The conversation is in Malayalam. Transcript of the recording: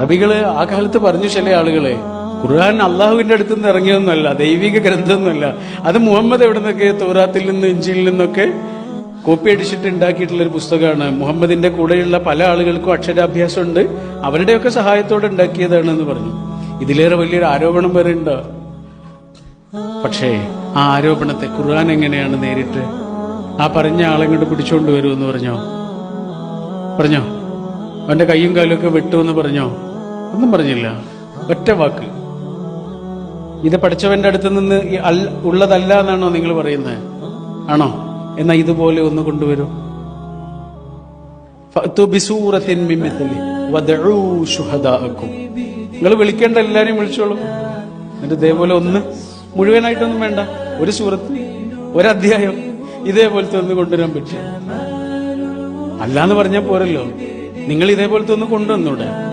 അറബികൾ ആ കാലത്ത് പറഞ്ഞു ചില ആളുകളെ ഖുർആൻ അള്ളാഹുവിന്റെ അടുത്ത് നിന്ന് ഇറങ്ങിയൊന്നുമല്ല ദൈവിക ഗ്രന്ഥമൊന്നുമല്ല. അത് മുഹമ്മദ് എവിടെ നിന്നൊക്കെ തോറാത്തിൽ നിന്ന് ഇഞ്ചിയിൽ നിന്നൊക്കെ കോപ്പി അടിച്ചിട്ട് ഉണ്ടാക്കിയിട്ടുള്ള ഒരു പുസ്തകമാണ്. മുഹമ്മദിന്റെ കൂടെയുള്ള പല ആളുകൾക്കും അക്ഷരാഭ്യാസം ഉണ്ട് അവരുടെയൊക്കെ സഹായത്തോടെ ഉണ്ടാക്കിയതാണെന്ന് പറഞ്ഞു. ഇതിലേറെ വലിയൊരു ആരോപണം വരെ ഉണ്ട്? പക്ഷേ ആ ആരോപണത്തെ ഖുർആൻ എങ്ങനെയാണ് നേരിട്ട് ആ പറഞ്ഞ ആളെ ഇങ്ങോട്ട് പിടിച്ചോണ്ട് വരുമെന്ന് പറഞ്ഞോ? പറഞ്ഞോ? അവന്റെ കൈയും കാലും ഒക്കെ വെട്ടുമെന്ന് പറഞ്ഞോ? ഒന്നും പറഞ്ഞില്ല. ഒറ്റ വാക്ക്. ഇത് പഠിച്ചവന്റെ അടുത്ത് നിന്ന് ഉള്ളതല്ല എന്നാണോ നിങ്ങൾ പറയുന്നത് ആണോ? എന്നാ ഇതുപോലെ ഒന്ന് കൊണ്ടുവരും. നിങ്ങൾ വിളിക്കേണ്ട എല്ലാരെയും വിളിച്ചോളൂ. എന്നിട്ട് ഇതേപോലെ ഒന്ന് മുഴുവനായിട്ടൊന്നും വേണ്ട. ഒരു സൂറത്ത് ഒരധ്യായം ഇതേപോലത്തെ ഒന്ന് കൊണ്ടുവരാൻ പറ്റും. അല്ലാന്ന് പറഞ്ഞാൽ പോരല്ലോ. നിങ്ങൾ ഇതേപോലത്തെ ഒന്ന് കൊണ്ടുവന്നൂടെ?